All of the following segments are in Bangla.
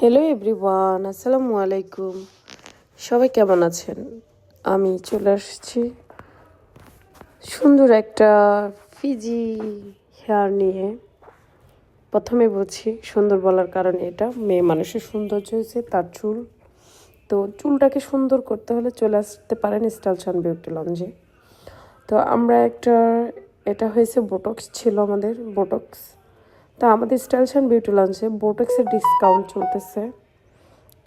হ্যালো এভরিওয়ান আসসালামু আলাইকুম সবাই কেমন আছেন? আমি চলে আসছি সুন্দর একটা ফিজি হেয়ার নিয়ে। প্রথমে বলছি, সুন্দর বলার কারণে এটা। মেয়ে মানুষের সৌন্দর্য হয়েছে, তার চুল। তো চুলটাকে সুন্দর করতে হলে চলে আসতে পারেন স্টাইলশন বিউটি লঞ্জে তো আমরা একটা, এটা হয়েছে বোটক্স ছিল আমাদের বোটক্স তো আমাদের স্টাইলস অ্যান্ড বিউটি লঞ্চে বোটক্সের ডিসকাউন্ট চলতেছে।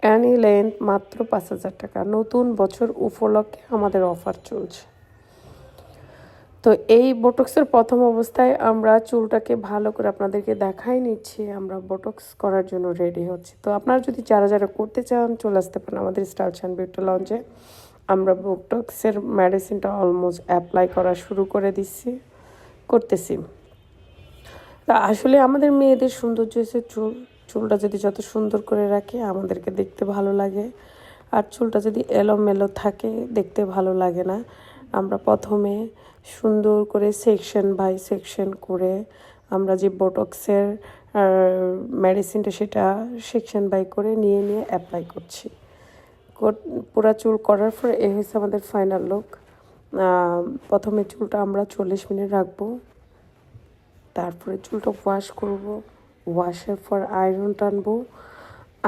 অ্যানি লেন্থ মাত্র পাঁচ হাজার টাকা। নতুন বছর উপলক্ষে আমাদের অফার চলছে। তো এই বোটক্সের প্রথম অবস্থায় আমরা চুলটাকে ভালো করে আপনাদেরকে দেখাই নিচ্ছি। আমরা বোটক্স করার জন্য রেডি হচ্ছি। তো আপনারা যদি যারা যারা করতে চান, চলে আসতে পারেন আমাদের স্টাইলস অ্যান্ড বিউটি লঞ্চে। আমরা বোটক্সের মেডিসিনটা অলমোস্ট অ্যাপ্লাই করা শুরু করে দিচ্ছি। করতেছি। তা আসলে আমাদের মেয়েদের সৌন্দর্য হচ্ছে চুল, চুলটা যদি যত সুন্দর করে রাখে, আমাদেরকে দেখতে ভালো লাগে। আর চুলটা যদি এলোমেলো থাকে, দেখতে ভালো লাগে না। আমরা প্রথমে সুন্দর করে সেকশন বাই সেকশন করে আমরা যে বোটক্সের মেডিসিনটা সেটা সেকশন বাই করে নিয়ে নিয়ে অ্যাপ্লাই করছি। পুরা চুল করার পর এ হয়েছে আমাদের ফাইনাল লুক প্রথমে চুলটা আমরা চল্লিশ মিনিট রাখব। তারপরে চুলটা ওয়াশ করব ওয়াশের পর আয়রন টানবো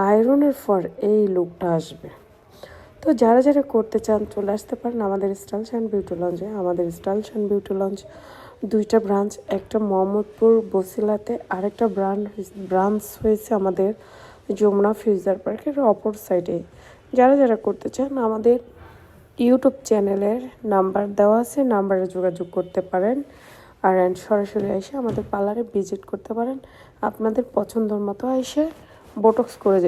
আয়রনের পর এই লুকটা আসবে। তো যারা যারা করতে চান, চলে আসতে পারেন আমাদের স্টাইলস অ্যান্ড বিউটি লঞ্চে আমাদের স্টাইলস অ্যান্ড বিউটি লঞ্চ দুইটা ব্রাঞ্চ একটা মোহাম্মদপুর বসিলাতে, আরেকটা ব্রাঞ্চ ব্রাঞ্চ হয়েছে আমাদের যমুনা ফিউজার পার্কের অপর সাইডে যারা যারা করতে চান, আমাদের ইউটিউব চ্যানেলের নাম্বার দেওয়া আছে নাম্বারে যোগাযোগ করতে পারেন। আর সরাসরি এসে আমাদের পার্লারে ভিজিট করতে পারেন। আপনাদের পছন্দের মতো এসে বোটক্স করে